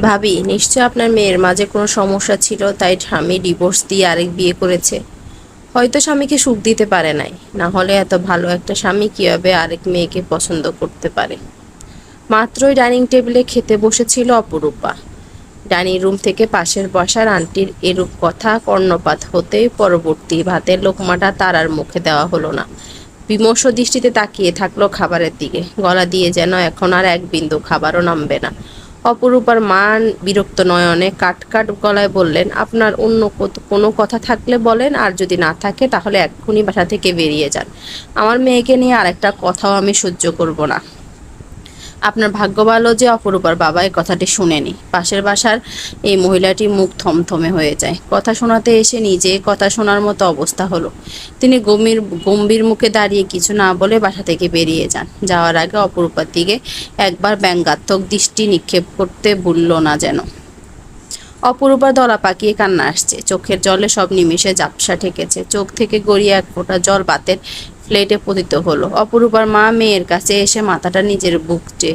ভাবি, নিশ্চয় আপনার মেয়ের মাঝে কোনো সমস্যা ছিল, তাই স্বামী ডিভোর্স দিয়ে আরেক বিয়ে করেছে। হয়তো স্বামীকে সুখ দিতে পারে নাই। না হলে এত ভালো একটা স্বামী কীভাবে আরেক মেয়েকে পছন্দ করতে পারে? মাত্রই ডাইনিং টেবিলে খেতে বসেছিল অপরূপা। ডাইনিং রুম থেকে পাশের বসার আন্টির এরূপ কথা কর্ণপাত হতে পরবর্তী ভাতের লোকমাটা তার আর মুখে দেওয়া হলো না। বিমর্ষ দৃষ্টিতে তাকিয়ে থাকল খাবারের দিকে। গলা দিয়ে যেন এখন আর এক বিন্দু খাবারও নামবে না। অপরূপার মান, বিরক্ত নয়নে কাট কাট গলায় বললেন, আপনার অন্য কোনো কথা থাকলে বলেন, আর যদি না থাকে তাহলে এক্ষুনি বাসা থেকে বেরিয়ে যান। আমার মেয়েকে নিয়ে আর একটা কথাও আমি সহ্য করব না। আপনার ভাগ্য ভালো যে অপরূপার বাবা এই কথাটি শুনেনি। পাশের বাসার এই মহিলাটি মুখ থমথমে হয়ে যায়। কথা শোনাতে এসে নিজে কথা শোনার মতো অবস্থা হলো। তিনি গম্ভীর গম্ভীর মুখে দাঁড়িয়ে কিছু না বলে বাসা থেকে বেরিয়ে যান। যাওয়ার আগে অপরূপার দিকে একবার ব্যঙ্গাত্মক দৃষ্টি নিক্ষেপ করতে ভুলল না যেন। অপরূপার দলা পাকিয়ে কান্না আসছে। চোখের জলে সব নিমিষে জাপসা ঠেকেছে। চোখ থেকে গড়িয়ে এক ফোঁটা জল বাতের প্লেটে পতিত হলো। অপরূপার মা মেয়ের কাছে এসে মাথাটা নিজের বুক চে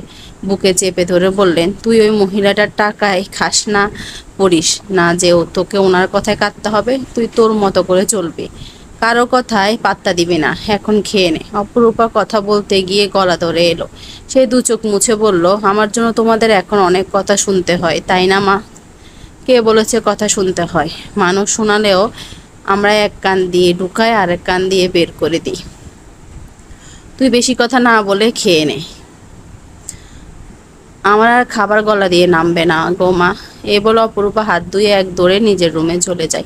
বুকে চেপে ধরে বললেন, তুই ওই মহিলাটার টাকায় খাস না, পড়িস না যে ও তোকে ওনার কথায় কাটতে হবে, তুই তোর মতো করে চলবি। কারও কথায় পাত্তা দিবি না, এখন খেয়ে নে। অপরূপা কথা বলতে গিয়ে গলা ধরে এলো। সে দু চোখ মুছে বলল, আমার জন্য তোমাদের এখন অনেক কথা শুনতে হয়, তাই না মা? কে বলেছে কথা শুনতে হয়? মানুষ শোনালেও আমরা এক কান দিয়ে ঢুকাই আর এক কান দিয়ে বের করে দিই। তুই বেশি কথা না বলে খেয়ে নে। আমার আর খাবার গলা দিয়ে নামবে না গো মা। এ বলে অপরূপা হাত ধুয়ে এক দৌড়ে নিজের রুমে চলে যায়।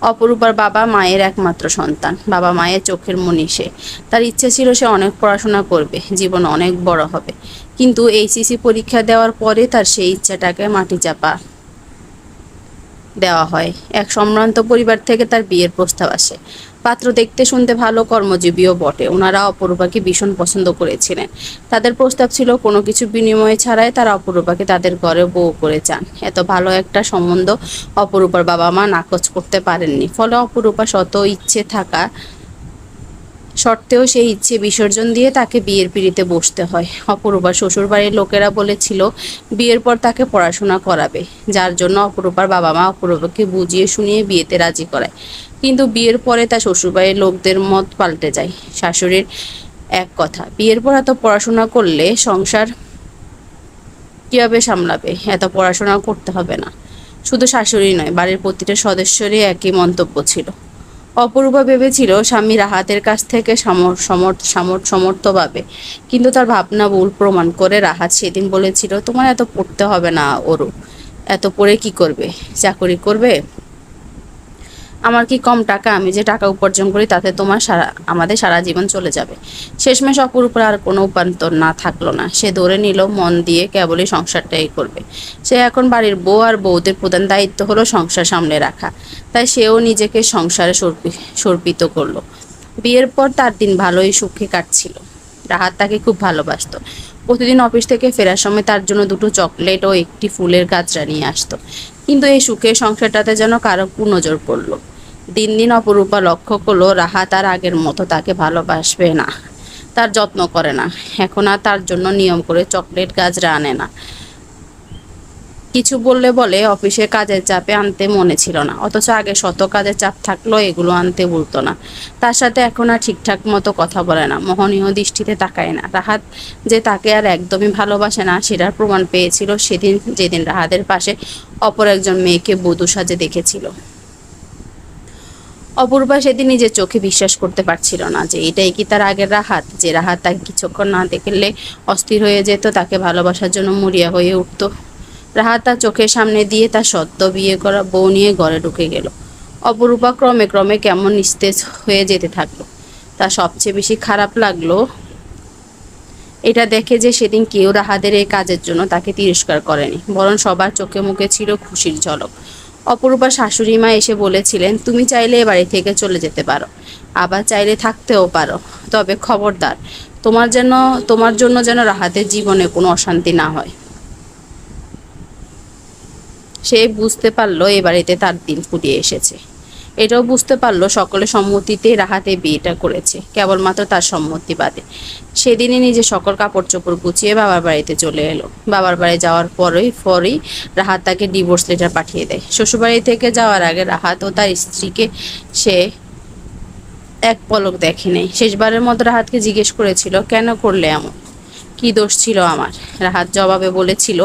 অপরূপার বাবা মায়ের একমাত্র সন্তান। বাবা মায়ের চোখের মনি সে। তার ইচ্ছে ছিল সে অনেক পড়াশোনা করবে, জীবন অনেক বড় হবে। কিন্তু এইচএসসি পরীক্ষা দেওয়ার পরে তার সেই ইচ্ছাটাকে মাটি চাপা দেওয়া হয়। এক সম্ভ্রান্ত পরিবার থেকে তার বিয়ের প্রস্তাব আসে। পাত্র দেখতে শুনতে ভালো কর্মজীবীও বটে। ওনারা অপরূপাকে ভীষণ পছন্দ করেছিলেন। তাদের প্রস্তাব ছিল, কোনো কিছু বিনিময় ছাড়াই তারা অপরূপাকে তাদের ঘরে বউ করে চান এত ভালো একটা সম্বন্ধ অপরূপার বাবা মা নাকচ করতে পারেননি। ফলে অপরূপা শত ইচ্ছে থাকা সত্ত্বেও সেই ইচ্ছে বিসর্জন দিয়ে তাকে বিয়ের পিড়িতে বসতে হয়। অপরূপার শ্বশুরবাড়ির লোকেরা বলেছিল, বিয়ের পর তাকে পড়াশোনা করাবে। যার জন্য অপরূপার বাবা মা অপরূপাকে বুঝিয়ে শুনিয়ে বিয়েতে রাজি করায়। কিন্তু বিয়ের পরে তার শ্বশুরবাড়ির লোকদের মত পাল্টে যায়। শাশুড়ির এক কথা, বিয়ের পর এত পড়াশোনা করলে সংসার কীভাবে সামলাবে? এত পড়াশোনা করতে হবে না। শুধু শাশুড়ি নয়, বাড়ির প্রতিটা সদস্যরই একই মন্তব্য ছিল। অপরূপা ভেবেছিল, স্বামী রাহাতের কাছ থেকে সমর সমর সমর সমর্থ পাবে কিন্তু তার ভাবনা ভুল প্রমাণ করে রাহাত সেদিন বলেছিল, তোমার এত পড়তে হবে না ওরু এত পড়ে কি করবে? চাকরি করবে? আমার কি কম টাকা আমি যে টাকা উপার্জন করি তাতে তোমার সারা, আমাদের সারা জীবন চলে যাবে? শেষমেশ অপরূপার আর কোনো উপান্তর না থাকল না। সে ধরে নিল, মন দিয়ে কেবলই সংসারটাই করবে। সে এখন বাড়ির বউ আর বউদের প্রধান দায়িত্ব হলো সংসার সামলে রাখা। তাই সেও নিজেকে সংসারে সর্পি- সর্পিত করল। বিয়ের পর তার দিন ভালোই সুখে কাটছিল। রাহাত তাকে খুব ভালোবাসতো। প্রতিদিন অফিস থেকে ফেরার সময় তার জন্য দুটো চকলেট ও একটি ফুলের গাছরা নিয়ে আসতো। কিন্তু এই সুখের সংসারটাতে যেন কারও কুনজর পড়ল। দিন দিন অপরূপা লক্ষ্য করল রাহাত আর আগের মতো তাকে ভালোবাসবে না, তার যত্ন করে না। এখন আর তার জন্য নিয়ম করে চকলেট গাছরা আনে না। কিছু বললে বলে অফিসে কাজের চাপে আনতে মনে ছিল না, অথচ আগে শত কাজের চাপ থাকলেও এগুলো আনতে বলতো না। তার সাথে এখন আর ঠিকঠাক মতো কথা বলে না, মোহনীয় দৃষ্টিতে তাকায় না। রাহাত যে তাকে আর একদমই ভালোবাসে না, সেটার প্রমাণ পেয়েছিল সেদিন, যেদিন রাহাতের পাশে অপর একজন মেয়েকে বধূ সাজে দেখেছিল। অপূর্বা সেদিন নিজের চোখে বিশ্বাস করতে পারছিল না যে এটাই কি তার আগের রাহাত, যে রাহাত তাকে কিছুক্ষণ না দেখলে অস্থির হয়ে যেত, তাকে ভালোবাসার জন্য মরিয়া হয়ে উঠত। রাহাত তার চোখের সামনে দিয়ে তার সদ্য বিয়ে করা বউ নিয়ে ঘরে ঢুকে গেল। অপরূপা ক্রমে ক্রমে কেমন নিস্তেজ হয়ে যেতে থাকল। তার সবচেয়ে বেশি খারাপ লাগল এটা দেখে যে সেদিন কেউ রাহাদের এই কাজের জন্য তাকে তিরস্কার করেনি, বরং সবার চোখে মুখে ছিল খুশির ঝলক। অপরূপা শাশুড়ি মা এসে বলেছিলেন, তুমি চাইলে বাড়ি থেকে চলে যেতে পারো। আবার চাইলে থাকতেও পারো। তবে খবরদার, তোমার যেন, তোমার জন্য যেন রাহাতের জীবনে কোনো অশান্তি না হয়। সে বুঝতে পারল এ বাড়িতে তার দিন ফুটিয়ে এসেছে। এটাও বুঝতে পারল সকলে সম্মতিতে রাহাতে বিয়েটা করেছে, কেবলমাত্র তার সম্মতি বাদে। সেদিনই নিজে সকল কাপড় চোপড় গুছিয়ে বাবার বাড়িতে চলে এলো। বাবার বাড়ি যাওয়ার পরেই পরেই রাহাত তাকে ডিভোর্স লেটার পাঠিয়ে দেয়। শ্বশুরবাড়ি থেকে যাওয়ার আগে রাহাত ও তার স্ত্রীকে সে এক পলক দেখে নেই শেষবারের মতো রাহাতকে জিজ্ঞেস করেছিল, কেন করলে এমন? কি দোষ ছিল আমার? রাহাত জবাবে বলেছিল,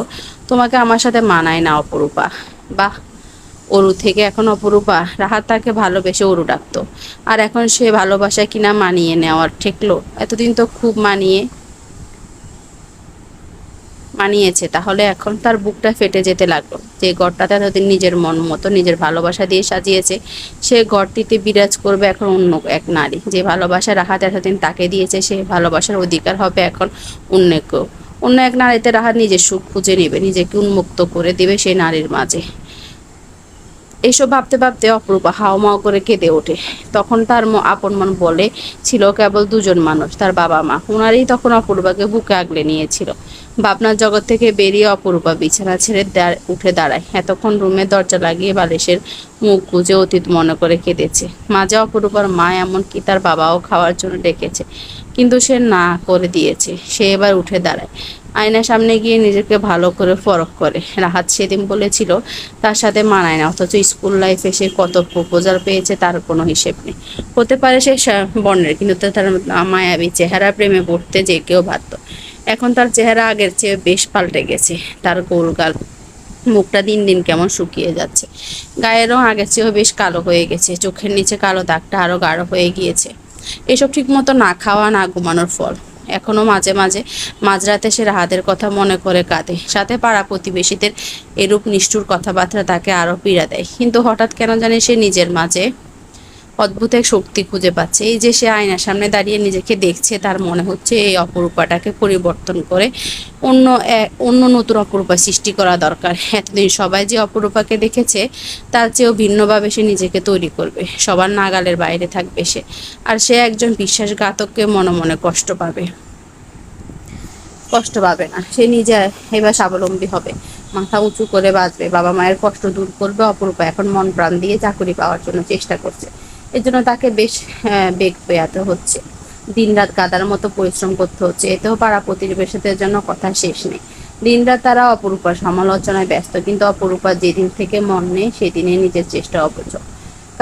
তোমাকে আমার সাথে মানায় না অপরূপা। বাহ অরু থেকে এখন অপরূপা রাহাত তাকে ভালোবেসে অরু ডাকতো। আর এখন সে ভালোবাসা কিনা মানিয়ে নেওয়ার ঠেকলো এতদিন তো খুব মানিয়ে, মানিয়েছে। তাহলে এখন তার বুকটা ফেটে যেতে লাগল। যে ঘরটাতে এতদিন নিজের মন মতো, নিজের ভালোবাসা দিয়ে সাজিয়েছে, সে ঘরটিতে বিরাজ করবে এখন অন্য এক নারী। যে ভালোবাসা রাহাত এতদিন তাকে দিয়েছে, সে ভালোবাসার অধিকার হবে এখন অন্য কেউ। অন্য এক নারীতে রাহাত নিজের সুখ খুঁজে নেবে, নিজেকে উন্মুক্ত করে দেবে সেই নারীর মাঝে। এইসব ভাবতে ভাবতে অপরূপা হাওমাও করে কেঁদে ওঠে। তখন তার আপন মন বলে, ছিল কেবল দুজন মানুষ, তার বাবা মা। ওনারই তখন অপরূপাকে বুকে আগলে নিয়েছিল। ভাবনার জগৎ থেকে বেরিয়ে অপরূপা বিছানা ছেড়ে উঠে দাঁড়ায়। এতক্ষণ রুমে দরজা লাগিয়ে বালিশের মুখ গুজে অতীত মনে করে কেঁদেছে। মাঝে অপরূপার মা, এমনকি তার বাবাও খাওয়ার জন্য ডেকেছে, কিন্তু সে না করে দিয়েছে। সে এবার উঠে দাঁড়ায়। আয়নার সামনে গিয়ে নিজেকে ভালো করে ফরক করে। রাহাত সেদিন বলেছিল, তার সাথে মানায় না, অথচ স্কুল লাইফে সে কত প্রপোজাল পেয়েছে, তার কোনো হিসেব নেই। হতে পারে সে বর্ণের, কিন্তু তার মায়াবী চেহারা প্রেমে পড়তে যে কেউ বাধ্য। এখন তার চেহারা আগের চেয়ে বেশ পাল্টে গেছে। তার গোলগাল মুখটা দিন দিন কেমন শুকিয়ে যাচ্ছে। গায়ের রং আগের চেয়েও বেশ কালো হয়ে গেছে। চোখের নিচে কালো দাগটা আরও গাঢ় হয়ে গিয়েছে। এসব ঠিক মতো না খাওয়া, না ঘুমানোর ফল। এখনও মাঝে মাঝে মাঝরাতে সে রাহাতের কথা মনে করে কাঁদে। সাথে পাড়া প্রতিবেশীদের এরূপ নিষ্ঠুর কথাবার্তা তাকে আরও পীড়া দেয়। কিন্তু হঠাৎ কেন জানে সে নিজের মাঝে অদ্ভুত এক শক্তি খুঁজে পাচ্ছে। এই যে সে আয়নার সামনে দাঁড়িয়ে নিজেকে দেখছে, তার মনে হচ্ছে এই অপরূপাটাকে পরিবর্তন করে অন্য অন্য নতুন অপরূপা সৃষ্টি করা দরকার। এতদিন সবাই যে অপরূপাকে দেখেছে, তার চেয়েও ভিন্নভাবে সে নিজেকে তৈরি করবে। সবার নাগালের বাইরে থাকবে সে। আর সে একজন বিশ্বাসঘাতককে মনে মনে কষ্ট পাবে। কষ্ট পাবে না। সে নিজে এবার স্বাবলম্বী হবে। মাথা উঁচু করে বাঁচবে। বাবা মায়ের কষ্ট দূর করবে। অপরূপা এখন মন প্রাণ দিয়ে চাকরি পাওয়ার জন্য চেষ্টা করছে। এর জন্য তাকে বেশ বেগ পেয়াতে হচ্ছে। দিনরাত গাদার মতো পরিশ্রম করতে হচ্ছে। এতেও পাড়া প্রতিবেশীদের জন্য কথা শেষ নেই। দিনরাত তারা অপরূপার সমালোচনায় ব্যস্ত, কিন্তু অপরূপার যেদিন থেকে মন নেই সেদিনে নিজের চেষ্টা অপচয়।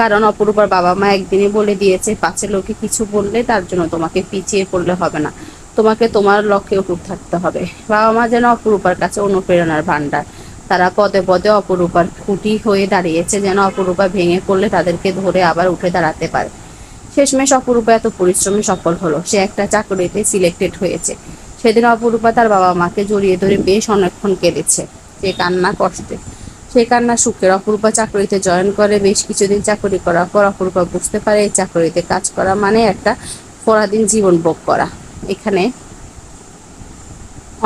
কারণ অপরূপার বাবা মা একদিনই বলে দিয়েছে পাঁচে লোকে কিছু বললে তার জন্য তোমাকে পিছিয়ে পড়লে হবে না। তোমাকে তোমার লক্ষ্যে অটুট থাকতে হবে। বাবা মা যেন অপরূপার কাছে অনুপ্রেরণার ভান্ডার তারা পদে পদে অপরূপার খুঁটি হয়ে দাঁড়িয়েছে, যেন অপরূপা ভেঙে পড়লে তাদেরকে ধরে আবার উঠে দাঁড়াতে পারে। শেষমেশ অপরূপা এত পরিশ্রমে সফল হলো, সে একটা চাকরিতে সিলেক্টেড হয়েছে। সেদিন অপরূপা তার বাবা মাকে জড়িয়ে ধরে বেশ অনেকক্ষণ কেঁদেছে, সে কান্না কষ্টে। সে কান্না সুখের, অপরূপা চাকরিতে জয়েন করে, বেশ কিছুদিন চাকরি করার পর অপরূপা বুঝতে পারে এই চাকরিতে কাজ করা মানে একটা পরাধীন জীবন ভোগ করা। এখানে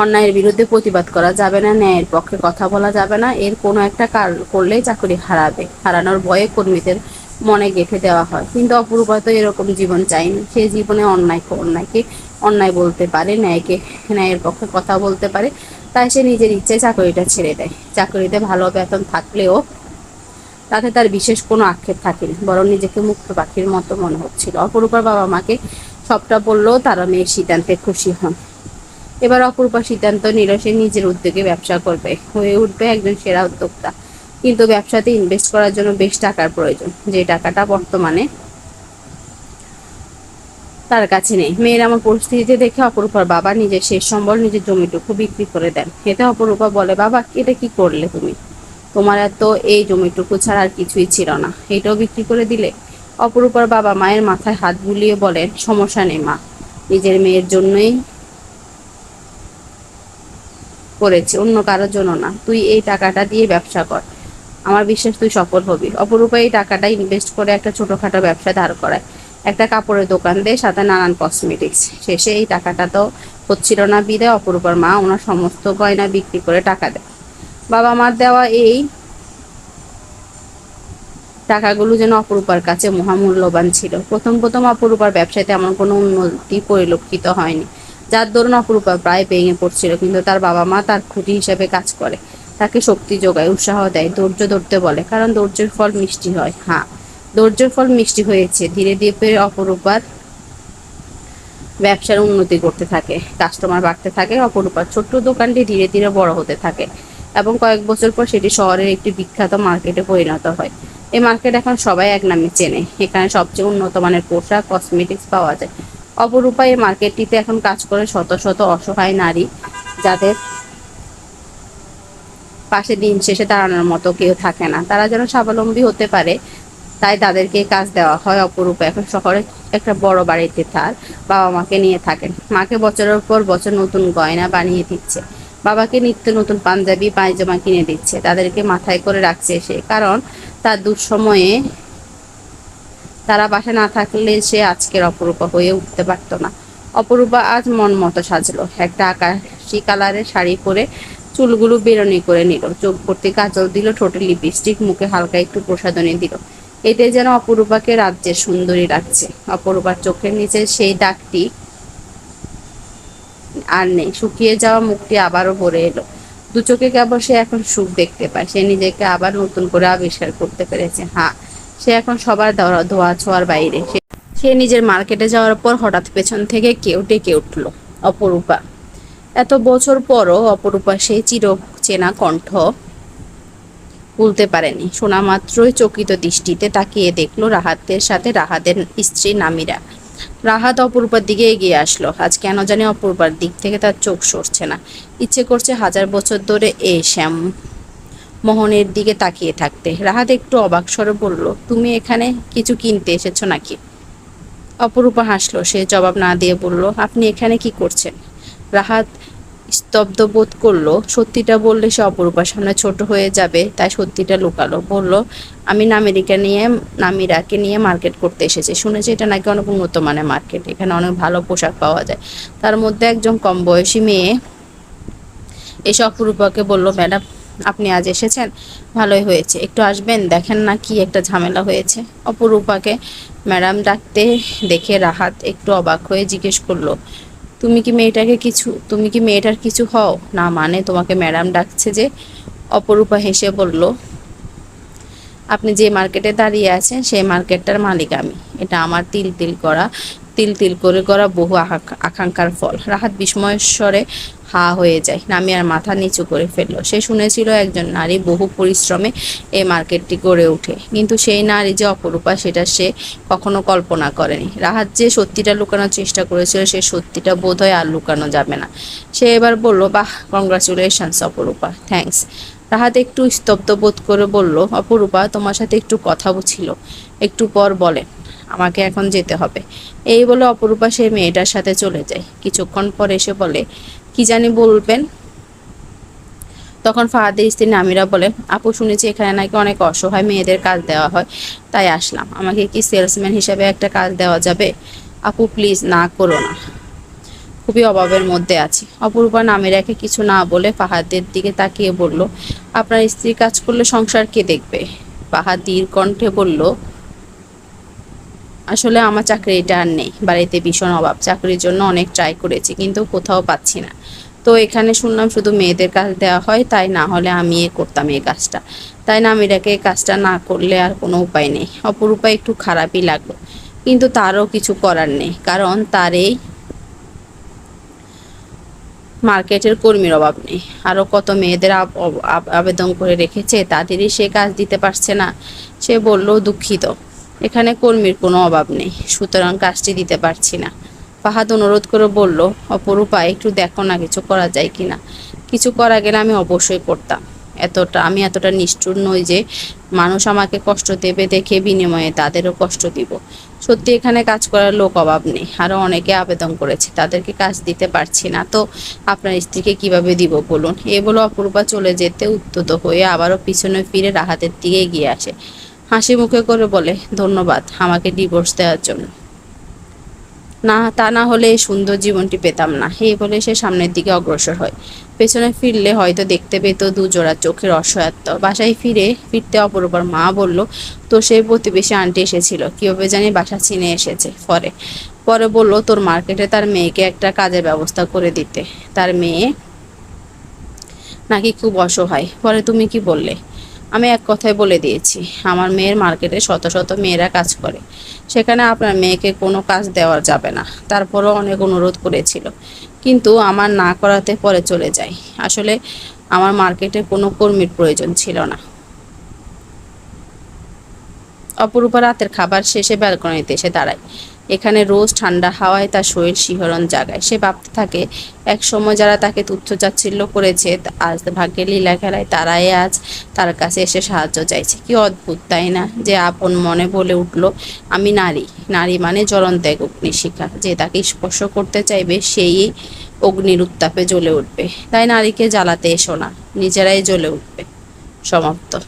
অন্যায়ের বিরুদ্ধে প্রতিবাদ করা যাবে না, ন্যায়ের পক্ষে কথা বলা যাবে না। এর কোনো একটা কারণ করলেই চাকরি হারাবে। হারানোর ভয়ে কর্মীদের মনে গেঁথে দেওয়া হয়। কিন্তু অপরূপা তো এরকম জীবন চাইনি সে জীবনে অন্যায় অন্যায়কে অন্যায় বলতে পারে, ন্যায়কে ন্যায়ের পক্ষে কথা বলতে পারে। তাই সে নিজের ইচ্ছায় চাকরিটা ছেড়ে দেয়। চাকরিতে ভালো বেতন থাকলেও তাতে তার বিশেষ কোনো আক্ষেপ থাকেনি, বরং নিজেকে মুক্ত পাখির মতো মনে হচ্ছিল। অপরূপার বাবা মাকে সবটা বললেও তারা মেয়ের সিদ্ধান্তে খুশি হন। এবার অপরূপা সিদ্ধান্ত নিল সে নিজের উদ্যোগে ব্যবসা করবে, হয়ে উঠবে একজন সেরা উদ্যোক্তা। কিন্তু ব্যবসাতে ইনভেস্ট করার জন্য বেশ টাকার প্রয়োজন, যে টাকাটা বর্তমানে তার কাছে নেই। মেয়ের আমার পরিস্থিতিতে দেখে অপরূপার বাবা নিজের শেষ সম্বল নিজের জমিটুকু বিক্রি করে দেন। এতে অপরূপা বলে, বাবা, এটা কি করলে তুমি? তোমার এত এই জমিটুকু ছাড়া আর কিছুই ছিল না। এটাও বিক্রি করে দিলে? অপরূপার বাবা মায়ের মাথায় হাত বুলিয়ে বলেন, সমস্যা নেই মা। নিজের মেয়ের জন্যই করেছে, অন্য কারোর জন্য না। তুই এই টাকাটা দিয়ে ব্যবসা কর। আমার বিশ্বাস তুই সফল হবি। অপরূপা এই টাকাটা ইনভেস্ট করে একটা ছোটখাটো ব্যবসা দাঁড় করায়। একটা কাপড়ের দোকান দেয় সাথে নানান কসমেটিক্স শেষে এই টাকাটা তো হচ্ছিল না বিদায় অপরূপার মা ওনার সমস্ত গয়না বিক্রি করে টাকা দেয়। বাবা মার দেওয়া এই টাকাগুলো যেন অপরূপার কাছে মহামূল্যবান ছিল। প্রথম প্রথম অপরূপার ব্যবসায় তেমন কোনো উন্নতি পরিলক্ষিত হয়নি। যার দরুন অপরূপা প্রায় ভেঙে পড়ছিল, কিন্তু তার বাবা মা তার খুঁটি হিসেবে কাজ করে। তাকে শক্তি যোগায়, উৎসাহ দেয়, ধৈর্য ধরতে বলে। কারণ ধৈর্যের ফল মিষ্টি হয় হ্যাঁ। ধৈর্যের ফল মিষ্টি হয়েছে, ধীরে ধীরে অপরূপার ব্যবসার উন্নতি করতে থাকে, কাস্টমার বাড়তে থাকে, অপরূপার ছোট্ট দোকানটি ধীরে ধীরে বড় হতে থাকে এবং কয়েক বছর পর সেটি শহরের একটি বিখ্যাত মার্কেটে পরিণত হয়। এই মার্কেট এখন সবাই এক নামে চেনে, এখানে সবচেয়ে উন্নত মানের পোশাক, কসমেটিক্স পাওয়া যায়। অপরূপা এই মার্কেটটিতে এখন কাজ করে শত শত অসহায় নারী, যাদের পাশে দিন শেষে দাঁড়ানোর মতো কেউ থাকে না। তারা যেন স্বাবলম্বী হতে পারে, তাই তাদেরকে কাজ দেওয়া হয় অপরূপা। এখন শহরে একটা বড় বাড়িতে তার বাবা মাকে নিয়ে থাকেন। মাকে বছরের পর বছর নতুন গয়না বানিয়ে দিচ্ছে। বাবাকে নিত্য নতুন পাঞ্জাবি, পায়জামা কিনে দিচ্ছে। তাদেরকে মাথায় করে রাখছে সে, কারণ তার দুঃসময়ে তারা বাসা না থাকলে সে আজকের অপরূপা হয়ে উঠতে পারতো না। অপরূপা আজ মন মতো সাজলো। একটা আকাশি কালারের শাড়ি পরে চুলগুলো বেরোনি করে নিল। চোখ ভর্তি কাজল দিল, ঠোঁটে লিপস্টিক মুখে হালকা একটু প্রসাধনী দিল। এতে যেন অপরূপাকে রাজ্যের সুন্দরী লাগছে। অপরূপার চোখের নিচে সেই দাগটি আর নেই। শুকিয়ে যাওয়া মুখটি আবারও ভরে এলো। দু চোখে কেবল সে এখন সুখ দেখতে পায়। সে নিজেকে আবার নতুন করে আবিষ্কার করতে পেরেছে। হ্যাঁ সে এখন সবার ধোয়া ছোঁয়ার বাইরে। সে- সে নিজের মার্কেটে যাওয়ার পর হঠাৎ পেছন থেকে কেউ ডেকে উঠল, অপরূপা। এত বছর পরও অপরূপা সেই চির চেনা কণ্ঠ ভুলতে পারেনি। শোনা মাত্রই চকিত দৃষ্টিতে তাকিয়ে দেখল রাহাতের সাথে রাহাতের স্ত্রী নামিরা। রাহাত অপরূপার দিকে এগিয়ে আসলো। আজ কেন জানি অপরূপার দিক থেকে তার চোখ সরছে না। ইচ্ছে করছে হাজার বছর ধরে এই শ্যাম মোহনের দিকে তাকিয়ে থাকতে। রাহাত একটু অবাক স্বরে বলল, তুমি এখানে কিছু কিনতে এসেছ নাকি? অপরূপা হাসলো, সে জবাব না দিয়ে বলল, আপনি এখানে কি করছেন? রাহাত স্তব্ধ বোধ করল, সত্যিটা বললে সে অপরূপার সামনে ছোট হয়ে যাবে, তাই সত্যিটা লুকালো। বলল, আমি নামেরিকা নিয়ে, নামিরাকে নিয়ে মার্কেট করতে এসেছি। শুনেছি এটা নাকি অনেক উন্নত মানের মার্কেট, এখানে অনেক ভালো পোশাক পাওয়া যায়। তার মধ্যে একজন কম বয়সী মেয়ে এসে অপরূপাকে বলল, ম্যাডাম আপনি আজ এসেছেন, ভালোই হয়েছে। একটু আসবেন, দেখেন না কি একটা ঝামেলা হয়েছে। অপরূপাকে ম্যাডাম ডাকতে দেখে রাহাত একটু অবাক হয়ে জিজ্ঞেস করল, তুমি কি মেয়েটাকে কিছু, তুমি কি মেয়েটার কিছু হও? না মানে তোমাকে ম্যাডাম ডাকছে যে, অপরূপা হেসে বলল, আপনি যে মার্কেটে দাঁড়িয়ে আছেন, সেই মার্কেটটার মালিক আমি। এটা আমার তিল তিল করা তিল তিল করে করা বহু আকাঙ্ক্ষা- আকাঙ্ক্ষার ফল। রাহাত বিস্ময়েশ্বরে হা হয়ে যায়। নামিয়ার মাথা নিচু করে ফেলল। সে শুনেছিল একজন নারী বহু পরিশ্রমে এই মার্কেটটি গড়ে ওঠে। কিন্তু সেই নারী যে অপরূপা, সেটা সে কখনো কল্পনা করেনি। রাহাত যে সত্যিটা লুকানোর চেষ্টা করেছিল, সে সত্যিটা বোধহয় আর লুকানো যাবে না। সে এবার বলল, বাহ কংগ্রাচুলেশনস অপরূপা। থ্যাঙ্কস রাহাত একটু স্তব্ধ বোধ করে বলল, অপরূপা, তোমার সাথে একটু কথা ছিল। একটু পর বলেন। আমাকে এখন যেতে হবে। এই বলে অপরূপা সেই মেয়েটার সাথে চলে যায়। কিছুক্ষণ পর এসে বলে, কি জানি বলবেন? তখন ফাহাদের স্ত্রী নামিরা বলে, আপু, শুনেছি এখানে নাকি অনেক অসহায় মেয়েদের কাজ দেওয়া হয়। তাই আসলাম। আমাকে কি সেলসম্যান হিসাবে একটা কাজ দেওয়া যাবে? আপু, প্লিজ না করো না। খুবই অভাবের মধ্যে আছি। অপরূপা নামিরাকে কিছু না বলে ফাহাদের দিকে তাকিয়ে বলল, আপনার স্ত্রী কাজ করলে সংসার কে দেখবে? ফাহাদ দীর কণ্ঠে বলল আসলে আমার চাকরি এটা আর নেই। বাড়িতে ভীষণ অভাব। চাকরির জন্য অনেক ট্রাই করেছি, কিন্তু কোথাও পাচ্ছি না। তো এখানে শুনলাম শুধু মেয়েদের কাজ দেওয়া হয়, তাই না হলে আমি এ করতাম এই কাজটা। তাই না আমি এটাকে এই কাজটা না করলে আর কোনো উপায় নেই। অপরূপা একটু খারাপই লাগল। কিন্তু তারও কিছু করার নেই, কারণ তার এই মার্কেটের কর্মীর অভাব নেই। আরও কত মেয়েদের আব- আব- আব- আবেদন করে রেখেছে, তাদেরই সে কাজ দিতে পারছে না। সে বলল, দুঃখিত। এখানে কর্মীর কোনো অভাব নেই, সুতরাং কাজটি দিতে পারছি না। ফাহাদ অনুরোধ করে বলল, অপরূপা, একটু দেখো না কিছু করা যায় কিনা কিছু করা গেলে আমি অবশ্যই করতাম। এতটা, আমি এতটা নিষ্ঠুর নই যে মানুষ আমাকে কষ্ট দেবে দেখে বিনিময়ে তাদেরও কষ্ট দিব। সত্যি এখানে কাজ করার লোক অভাব নেই। আরও অনেকে আবেদন করেছে, তাদেরকে কাজ দিতে পারছি না। তো আপনার স্ত্রীকে কীভাবে দিব বলুন? এ বলে অপরূপা চলে যেতে উদ্যত হয়ে আবারও পিছনে ফিরে রাহাতের দিকে এগিয়ে আসে। হাসি মুখে করে বলে, ধন্যবাদ আমাকে ডিভোর্স দেওয়ার জন্য। না, তা না হলে এই সুন্দর জীবনটি পেতাম না। এই বলে সে সামনের দিকে অগ্রসর হয়। পেছনে ফিরলে হয়তো দেখতে পেত দুজোড়া চোখের অসহায়ত্ব। বাসায় ফিরে, ফিরতে অপরূপার মা বলল তো সেই প্রতিবেশী আন্টি এসেছিল। কীভাবে জানি বাসা চিনে এসেছে পরে। পরে বলল, তোর মার্কেটে তার মেয়েকে একটা কাজের ব্যবস্থা করে দিতে। তার মেয়ে নাকি খুব অসহায়। পরে তুমি কি বললে? আমি এক কথায় বলে দিয়েছি, আমার মেয়ের মার্কেটে শত শত মেয়েরা কাজ করে। সেখানে আপনার মেয়েকে কোনো কাজ দেওয়া যাবে না। তারপরও অনেক অনুরোধ করেছিল। কিন্তু আমার না করাতে পরে চলে যায়। আসলে আমার মার্কেটে কোনো কর্মীর প্রয়োজন ছিল না। অপরূপা রাতের খাবার শেষে ব্যালকনিতে এসে দাঁড়ায়। এখানে রোজ ঠান্ডা হাওয়ায় তার শরীর শিহরণ জাগায়। সে ভাবতে থাকে, এক সময় যারা তাকে তুচ্ছ চাচ্ছিল্য করেছে, আজ ভাগ্যে লীলা খেলায় তারাই আজ তার কাছে এসে সাহায্য চাইছে। কি অদ্ভুত, তাই না? যে আপন মনে বলে উঠল, আমি নারী। নারী মানে জ্বলন্ত এক অগ্নিশিখা। যে তাকে স্পর্শ করতে চাইবে, সেই অগ্নির উত্তাপে জ্বলে উঠবে। তাই নারীকে জ্বালাতে এসো না, নিজেরাই জ্বলে উঠবে। সমাপ্ত।